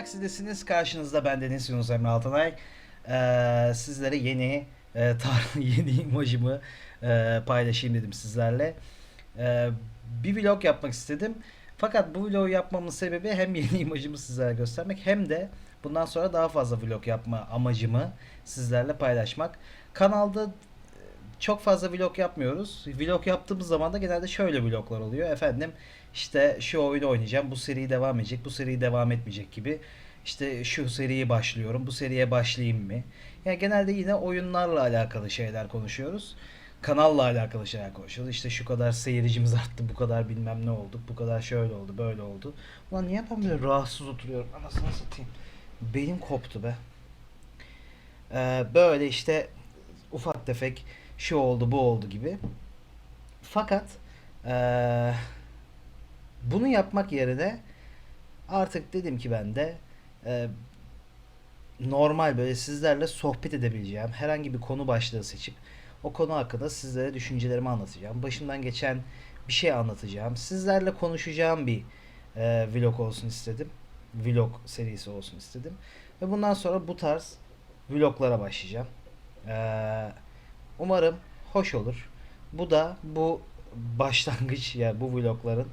Galaxy'desiniz. Karşınızda ben Deniz Yunus Emre Altanay. Ee, sizlere yeni e, tar- yeni imajımı e, paylaşayım dedim sizlerle. Ee, bir vlog yapmak istedim. Fakat bu vlogu yapmamın sebebi hem yeni imajımı sizlere göstermek hem de bundan sonra daha fazla vlog yapma amacımı sizlerle paylaşmak. Kanalda e, çok fazla vlog yapmıyoruz. Vlog yaptığımız zaman da genelde şöyle vloglar oluyor. Efendim işte şu oyunu oynayacağım, bu seri devam edecek, bu seri devam etmeyecek gibi. İşte şu seriyi başlıyorum, bu seriye başlayayım mı? Yani genelde yine oyunlarla alakalı şeyler konuşuyoruz. Kanalla alakalı şeyler konuşuyoruz. İşte şu kadar seyircimiz arttı, bu kadar bilmem ne oldu, bu kadar şöyle oldu, böyle oldu. Ulan niye ben böyle rahatsız oturuyorum? Anasını satayım. Benim koptu be. Ee, böyle işte ufak tefek şu oldu, bu oldu gibi. Fakat ee, bunu yapmak yerine artık dedim ki ben de e, normal böyle sizlerle sohbet edebileceğim herhangi bir konu başlığı seçip o konu hakkında sizlere düşüncelerimi anlatacağım. Başımdan geçen bir şey anlatacağım. Sizlerle konuşacağım bir e, vlog olsun istedim. Vlog serisi olsun istedim. Ve bundan sonra bu tarz vloglara başlayacağım. Ee, umarım hoş olur. Bu da bu başlangıç ya yani bu vlogların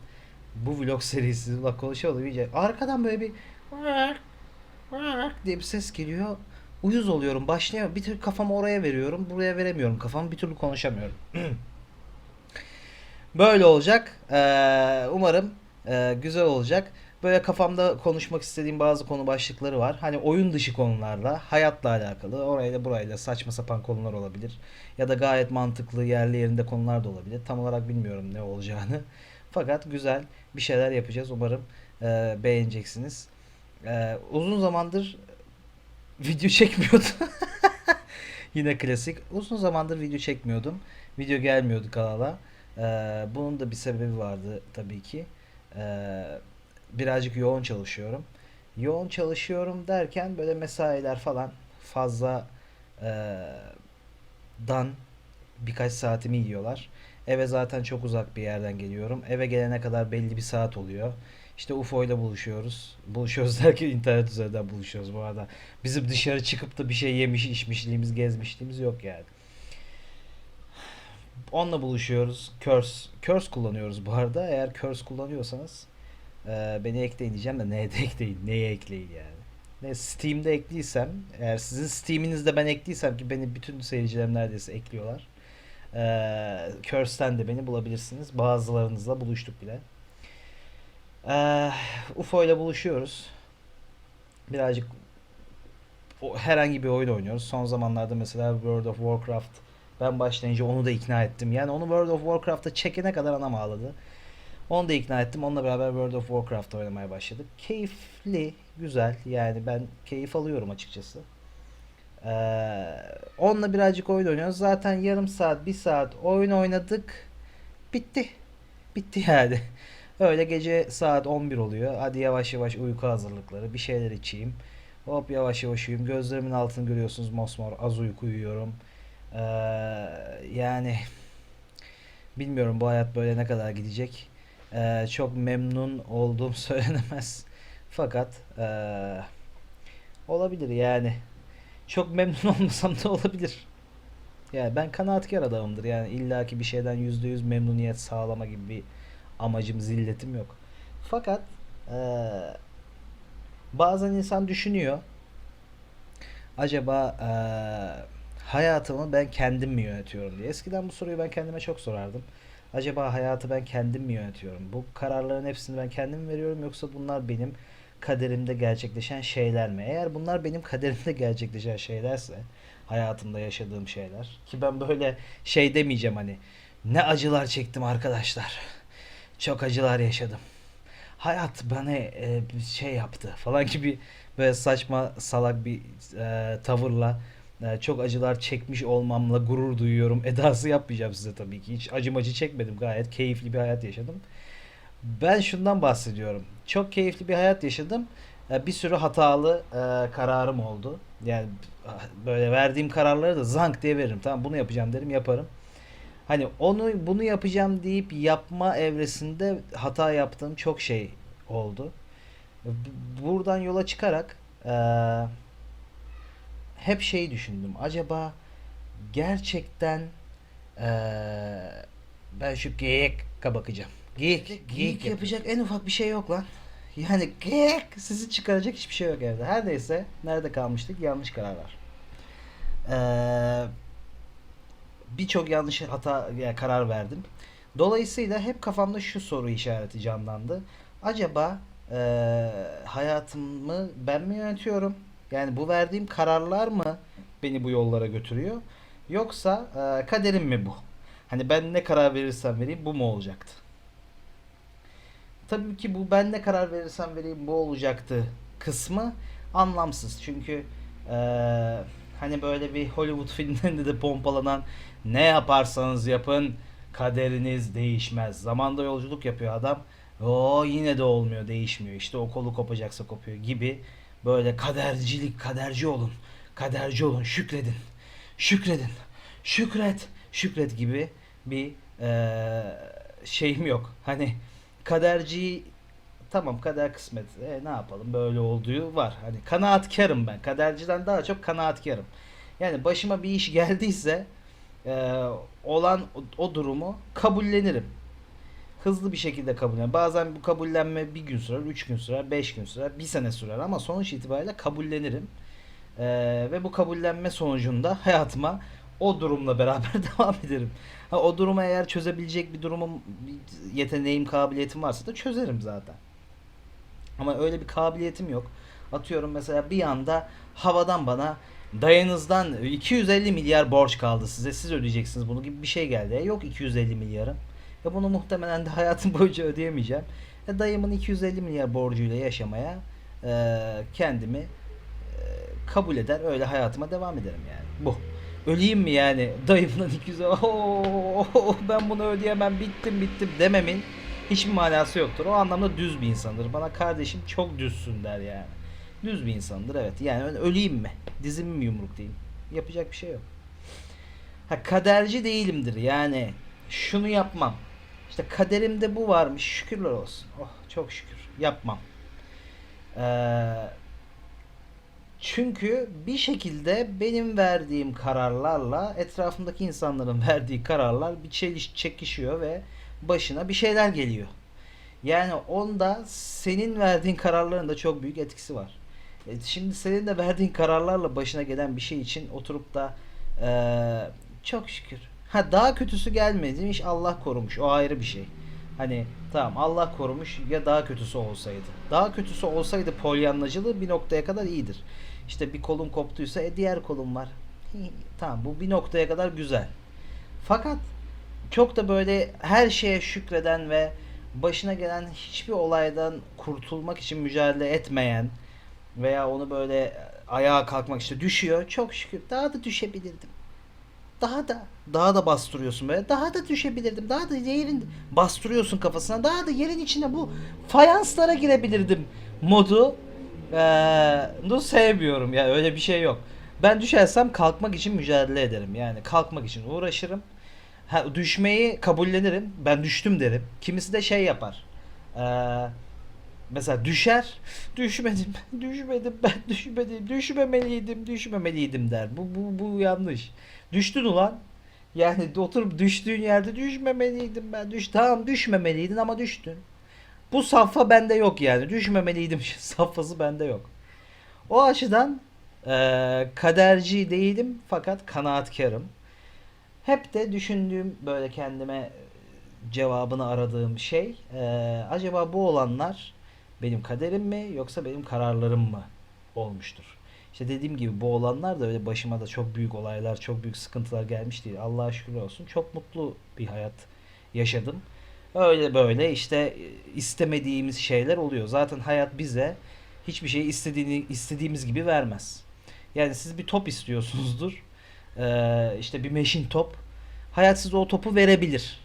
bu vlog serisi bak konuşalım iyice. Arkadan böyle bir diye bir ses geliyor. Uyuz oluyorum. Başlayamıyorum. Bir türlü kafamı oraya veriyorum. Buraya veremiyorum. Kafamı bir türlü konuşamıyorum. Böyle olacak. Ee, umarım e, güzel olacak. Böyle kafamda konuşmak istediğim bazı konu başlıkları var. Hani oyun dışı konularla, hayatla alakalı, orayla burayla saçma sapan konular olabilir. Ya da gayet mantıklı, yerli yerinde konular da olabilir. Tam olarak bilmiyorum ne olacağını. Fakat güzel bir şeyler yapacağız. Umarım e, beğeneceksiniz. E, uzun zamandır video çekmiyordum. Yine klasik. Uzun zamandır video çekmiyordum. Video gelmiyordu kanala. E, bunun da bir sebebi vardı tabii ki. E, birazcık yoğun çalışıyorum. Yoğun çalışıyorum derken böyle mesailer falan fazla e, dan birkaç saatimi yiyorlar. Eve zaten çok uzak bir yerden geliyorum. Eve gelene kadar belli bir saat oluyor. İşte UFO ile buluşuyoruz. Buluşuyoruz derken internet üzerinden buluşuyoruz bu arada. Bizim dışarı çıkıp da bir şey yemiş içmişliğimiz gezmişliğimiz yok yani. Onunla buluşuyoruz. Curse. Curse kullanıyoruz bu arada. Eğer Curse kullanıyorsanız e, beni ekleyin diyeceğim de neye de ekleyin. Neye ekleyin yani. Ne Steam'de ekliysem eğer sizin Steam'inizde ben ekliysem ki beni bütün seyircilerim neredeyse ekliyorlar. Ee, Curse'ten de beni bulabilirsiniz. Bazılarınızla buluştuk bile. Ee, UFO ile buluşuyoruz. Birazcık o, herhangi bir oyun oynuyoruz. Son zamanlarda mesela World of Warcraft ben başlayınca onu da ikna ettim. Yani onu World of Warcraft'a çekene kadar anam ağladı. Onu da ikna ettim. Onunla beraber World of Warcraft oynamaya başladık. Keyifli, güzel. Yani ben keyif alıyorum açıkçası. Ee, onunla birazcık oyun oynuyoruz. Zaten yarım saat, bir saat oyun oynadık. Bitti. Bitti yani. Öyle gece saat 11 oluyor. Hadi yavaş yavaş uyku hazırlıkları. Bir şeyler içeyim. Hop yavaş yavaş uyuyayım. Gözlerimin altını görüyorsunuz mosmor. Az uyku uyuyorum. Ee, yani bilmiyorum bu hayat böyle ne kadar gidecek. Ee, çok memnun olduğum söylenemez. Fakat ee, olabilir yani. Çok memnun olmasam da olabilir. Yani ben kanaatkar adamımdır. Yani illaki bir şeyden %100 memnuniyet sağlama gibi bir amacım, zilletim yok. Fakat eee, bazen insan düşünüyor. Acaba eee, hayatımı ben kendim mi yönetiyorum diye. Eskiden bu soruyu ben kendime çok sorardım. Acaba hayatı ben kendim mi yönetiyorum? Bu kararların hepsini ben kendim mi veriyorum yoksa bunlar benim kaderimde gerçekleşen şeyler mi? Eğer bunlar benim kaderimde gerçekleşen şeylerse, hayatımda yaşadığım şeyler ki ben böyle şey demeyeceğim hani ne acılar çektim arkadaşlar. Çok acılar yaşadım. Hayat bana e, şey yaptı falan gibi böyle saçma salak bir e, tavırla e, çok acılar çekmiş olmamla gurur duyuyorum edası yapmayacağım size tabii ki. Hiç acım acı çekmedim. Gayet keyifli bir hayat yaşadım. Ben şundan bahsediyorum. Çok keyifli bir hayat yaşadım. E, Bir sürü hatalı e, kararım oldu. Yani böyle verdiğim kararları da zank diye veririm. Tamam bunu yapacağım derim yaparım. Hani onu bunu yapacağım deyip yapma evresinde hata yaptığım çok şey oldu. B- Buradan yola çıkarak hep şeyi düşündüm. Acaba gerçekten ben şu geyik'e bakacağım. Geyik, geyik yapacak en ufak bir şey yok lan. Yani geyik sizi çıkaracak hiçbir şey yok evde. Her neyse nerede kalmıştık? Yanlış kararlar. Eee birçok yanlış hata ya karar verdim. Dolayısıyla hep kafamda şu soru işareti canlandı. Acaba eee, hayatımı ben mi yönetiyorum? Yani bu verdiğim kararlar mı beni bu yollara götürüyor? Yoksa eee, kaderim mi bu? Hani ben ne karar verirsem vereyim bu mu olacaktı? Tabii ki bu ben ne karar verirsem vereyim bu olacaktı kısmı anlamsız. Çünkü eee, hani böyle bir Hollywood filmlerinde de pompalanan ne yaparsanız yapın kaderiniz değişmez. Zamanda yolculuk yapıyor adam. O yine de olmuyor, değişmiyor. İşte o kolu kopacaksa kopuyor gibi böyle kadercilik, kaderci olun. Kaderci olun, şükredin. Şükredin. Şükret, şükret gibi bir eee, şeyim yok. Hani kaderci tamam kader kısmet. E, ne yapalım böyle olduğu var. Hani kanaatkarım ben. Kaderciden daha çok kanaatkarım. Yani başıma bir iş geldiyse e, olan o, o durumu kabullenirim. Hızlı bir şekilde kabullenirim. Bazen bu kabullenme bir gün sürer, üç gün sürer, beş gün sürer, bir sene sürer ama sonuç itibariyle kabullenirim. E, ve bu kabullenme sonucunda hayatıma o durumla beraber devam ederim. Ha, o durumu eğer çözebilecek bir durumum, bir yeteneğim, kabiliyetim varsa da çözerim zaten. Ama öyle bir kabiliyetim yok. Atıyorum mesela bir anda havadan bana dayınızdan 250 milyar borç kaldı size. Siz ödeyeceksiniz bunu gibi bir şey geldi. E, yok 250 milyarım. Ya bunu muhtemelen de hayatım boyunca ödeyemeyeceğim. E, dayımın 250 milyar borcuyla yaşamaya e, kendimi e, kabul eder. Öyle hayatıma devam ederim yani. Bu. Öleyim mi yani? Dayımdan 200 Oo, ben bunu ödeyemem bittim bittim dememin hiçbir manası yoktur. O anlamda düz bir insandır. Bana kardeşim çok düzsün der yani. Düz bir insandır evet. Yani öleyim mi? Dizimi mi yumruklayayım? Yapacak bir şey yok. Ha kaderci değilimdir. Yani şunu yapmam. İşte kaderimde bu varmış. Şükürler olsun. Oh çok şükür. Yapmam. Ee, çünkü bir şekilde benim verdiğim kararlarla etrafımdaki insanların verdiği kararlar bir çeliş çekişiyor ve başına bir şeyler geliyor. Yani onda senin verdiğin kararların da çok büyük etkisi var. E, şimdi senin de verdiğin kararlarla başına gelen bir şey için oturup da eee, çok şükür. Ha daha kötüsü gelmediymiş Allah korumuş. O ayrı bir şey. Hani tamam Allah korumuş ya daha kötüsü olsaydı. Daha kötüsü olsaydı polyanlacılığı bir noktaya kadar iyidir. İşte bir kolum koptuysa e diğer kolum var. Tamam bu bir noktaya kadar güzel. Fakat çok da böyle her şeye şükreden ve başına gelen hiçbir olaydan kurtulmak için mücadele etmeyen veya onu böyle ayağa kalkmak işte düşüyor. Çok şükür daha da düşebilirdim. Daha da daha da bastırıyorsun böyle. Daha da düşebilirdim. Daha da yerin bastırıyorsun kafasına. Daha da yerin içine bu fayanslara girebilirdim modu. Bunu sevmiyorum ya öyle bir şey yok. Ben düşersem kalkmak için mücadele ederim. Yani kalkmak için uğraşırım. Ha, düşmeyi kabullenirim. Ben düştüm derim. Kimisi de şey yapar. Ee, mesela düşer. Düşmedim. Düşmedim. Ben düşmedim. Düşmemeliydim. Düşmemeliydim der. Bu, bu, bu yanlış. Düştün ulan. Yani oturup düştüğün yerde düşmemeliydim ben. Düş tamam düşmemeliydin ama düştün. Bu safha bende yok yani. Düşmemeliydim safhası bende yok. O açıdan eee, kaderci değilim fakat kanaatkarım. Hep de düşündüğüm böyle kendime e, cevabını aradığım şey eee, acaba bu olanlar benim kaderim mi yoksa benim kararlarım mı olmuştur? İşte dediğim gibi bu olanlar da öyle başıma da çok büyük olaylar, çok büyük sıkıntılar gelmiş değil. Allah'a şükür olsun. Çok mutlu bir hayat yaşadım. Öyle böyle işte e, istemediğimiz şeyler oluyor. Zaten hayat bize hiçbir şeyi istediğini istediğimiz gibi vermez. Yani siz bir top istiyorsunuzdur. Ee, işte bir meşin top. Hayat size o topu verebilir.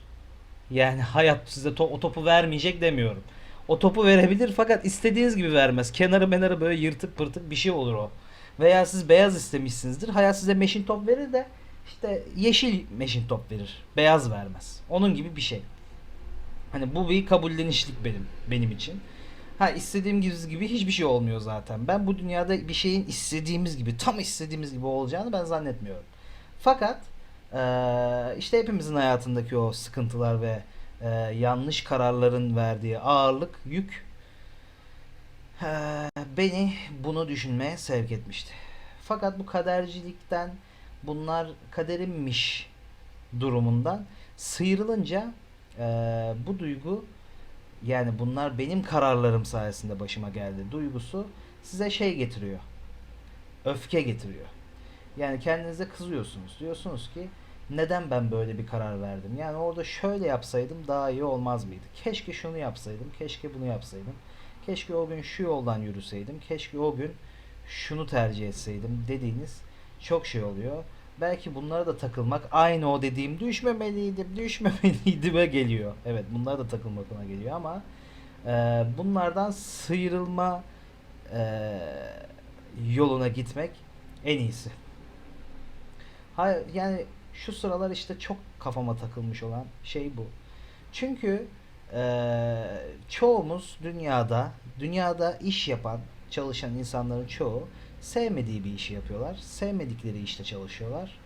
Yani hayat size to- o topu vermeyecek demiyorum. O topu verebilir fakat istediğiniz gibi vermez. Kenarı menarı böyle yırtık pırtık bir şey olur o. Veya siz beyaz istemişsinizdir. Hayat size meşin top verir de işte yeşil meşin top verir. Beyaz vermez. Onun gibi bir şey. Hani bu bir kabullenişlik benim benim için. Ha istediğim gibi, gibi hiçbir şey olmuyor zaten. Ben bu dünyada bir şeyin istediğimiz gibi, tam istediğimiz gibi olacağını ben zannetmiyorum. Fakat işte hepimizin hayatındaki o sıkıntılar ve yanlış kararların verdiği ağırlık, yük beni bunu düşünmeye sevk etmişti. Fakat bu kadercilikten bunlar kaderimmiş durumundan sıyrılınca eee, bu duygu yani bunlar benim kararlarım sayesinde başıma geldi duygusu size şey getiriyor. Öfke getiriyor. Yani kendinize kızıyorsunuz. Diyorsunuz ki neden ben böyle bir karar verdim? Yani orada şöyle yapsaydım daha iyi olmaz mıydı? Keşke şunu yapsaydım, keşke bunu yapsaydım. Keşke o gün şu yoldan yürüseydim. Keşke o gün şunu tercih etseydim dediğiniz çok şey oluyor. Belki bunlara da takılmak aynı o dediğim düşmemeliydim, düşmemeliydim geliyor. Evet bunlara da takılmak ona geliyor ama e, bunlardan sıyrılma e, yoluna gitmek en iyisi. Hayır yani şu sıralar işte çok kafama takılmış olan şey bu. Çünkü eee, çoğumuz dünyada, dünyada iş yapan, çalışan insanların çoğu sevmediği bir işi yapıyorlar. Sevmedikleri işte çalışıyorlar.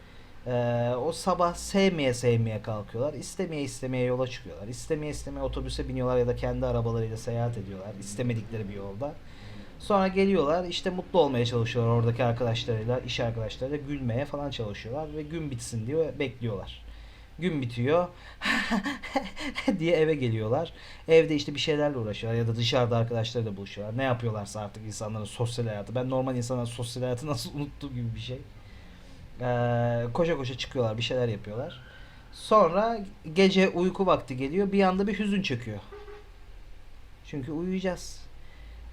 Eee, o sabah sevmeye sevmeye kalkıyorlar. istemeye istemeye yola çıkıyorlar. İstemeye istemeye otobüse biniyorlar ya da kendi arabalarıyla seyahat ediyorlar. istemedikleri bir yolda. Sonra geliyorlar işte mutlu olmaya çalışıyorlar oradaki arkadaşlarıyla, iş arkadaşlarıyla gülmeye falan çalışıyorlar ve gün bitsin diye bekliyorlar. Gün bitiyor diye eve geliyorlar. Evde işte bir şeylerle uğraşıyorlar ya da dışarıda arkadaşlarıyla buluşuyorlar. Ne yapıyorlarsa artık insanların sosyal hayatı. Ben normal insanların sosyal hayatı nasıl unuttuğum gibi bir şey. Ee, koşa koşa çıkıyorlar bir şeyler yapıyorlar. Sonra gece uyku vakti geliyor bir anda bir hüzün çöküyor. Çünkü uyuyacağız.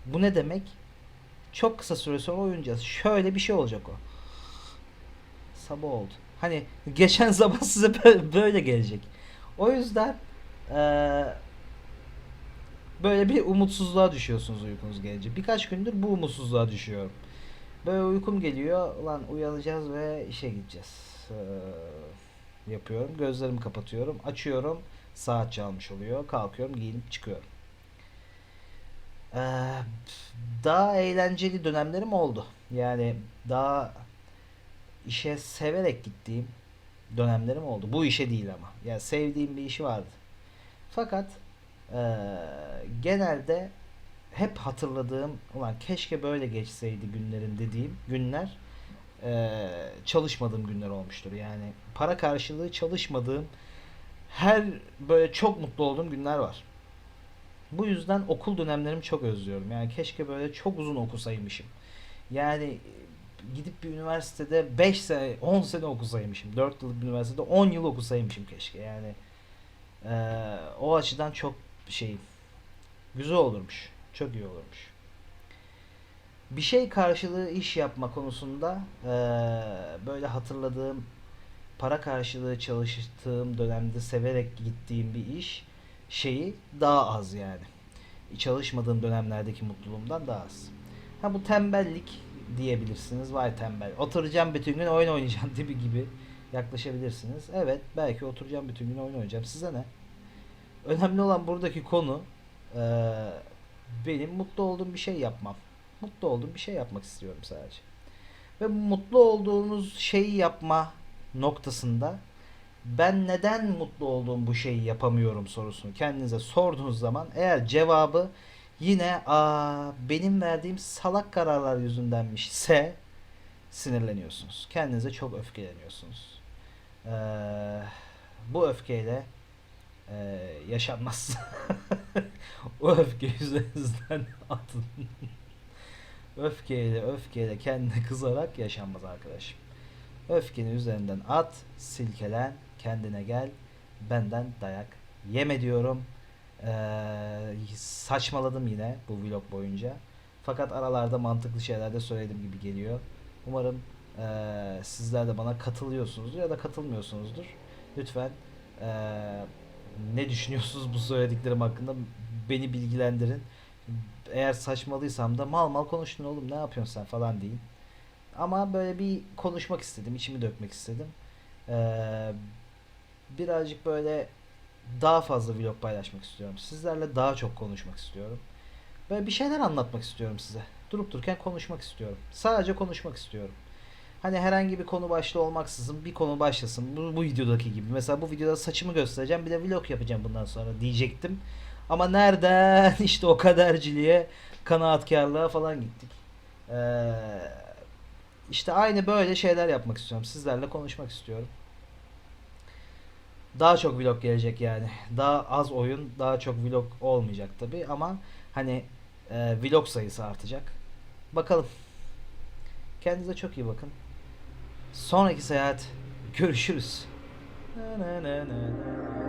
Bu ne demek? Çok kısa süre sonra oynayacağız. Şöyle bir şey olacak o. Sabah oldu. Hani geçen sabah size bö- böyle gelecek. O yüzden eee, böyle bir umutsuzluğa düşüyorsunuz uykunuz gelince. Birkaç gündür bu umutsuzluğa düşüyorum. Böyle uykum geliyor. Ulan uyanacağız ve işe gideceğiz. Eee, yapıyorum. Gözlerimi kapatıyorum. Açıyorum. Saat çalmış oluyor. Kalkıyorum, giyinip çıkıyorum. Eee, daha eğlenceli dönemlerim oldu. Yani daha işe severek gittiğim dönemlerim oldu. Bu işe değil ama. Ya sevdiğim bir işi vardı. Fakat eee, genelde hep hatırladığım ulan keşke böyle geçseydi günlerim dediğim günler eee, çalışmadığım günler olmuştur. Yani para karşılığı çalışmadığım her böyle çok mutlu olduğum günler var. Bu yüzden okul dönemlerimi çok özlüyorum. Yani keşke böyle çok uzun okusaymışım. Yani e, gidip bir üniversitede 5 sene, 10 sene okusaymışım. 4 yıllık bir üniversitede 10 yıl okusaymışım keşke. Yani eee, o açıdan çok şey güzel olurmuş. Çok iyi olurmuş. Bir şey karşılığı iş yapma konusunda eee, böyle hatırladığım para karşılığı çalıştığım dönemde severek gittiğim bir iş şeyi daha az yani. Çalışmadığım dönemlerdeki mutluluğumdan daha az. Ha bu tembellik diyebilirsiniz. Vay tembel. Oturacağım bütün gün oyun oynayacağım gibi gibi yaklaşabilirsiniz. Evet belki oturacağım bütün gün oyun oynayacağım. Size ne? Önemli olan buradaki konu eee, benim mutlu olduğum bir şey yapmam. Mutlu olduğum bir şey yapmak istiyorum sadece. Ve mutlu olduğunuz şeyi yapma noktasında ben neden mutlu olduğum bu şeyi yapamıyorum sorusunu kendinize sorduğunuz zaman eğer cevabı yine aa benim verdiğim salak kararlar yüzündenmiş ise sinirleniyorsunuz. Kendinize çok öfkeleniyorsunuz. Ee, bu öfkeyle e, yaşanmaz. o öfke yüzünüzden atın. Öfkeyle öfkeyle kendine kızarak yaşanmaz arkadaşım. Öfkeni üzerinden at, silkelen, kendine gel. Benden dayak yeme diyorum. Ee, saçmaladım yine bu vlog boyunca. Fakat aralarda mantıklı şeyler de söylediğim gibi geliyor. Umarım eee, sizler de bana katılıyorsunuzdur ya da katılmıyorsunuzdur. Lütfen eee, ne düşünüyorsunuz bu söylediklerim hakkında beni bilgilendirin. Eğer saçmalıysam da mal mal konuştun oğlum ne yapıyorsun sen falan deyin. Ama böyle bir konuşmak istedim, içimi dökmek istedim. Eee, birazcık böyle daha fazla vlog paylaşmak istiyorum. Sizlerle daha çok konuşmak istiyorum. Ve bir şeyler anlatmak istiyorum size. Durup dururken konuşmak istiyorum. Sadece konuşmak istiyorum. Hani herhangi bir konu başlığı olmaksızın bir konu başlasın. Bu, bu videodaki gibi. Mesela bu videoda saçımı göstereceğim. Bir de vlog yapacağım bundan sonra diyecektim. Ama nereden işte o kaderciliğe, kanaatkarlığa falan gittik. Ee, işte aynı böyle şeyler yapmak istiyorum. Sizlerle konuşmak istiyorum. Daha çok vlog gelecek yani. Daha az oyun, daha çok vlog olmayacak tabi ama hani e, vlog sayısı artacak. Bakalım. Kendinize çok iyi bakın. Sonraki seyahat görüşürüz. Na na na na na.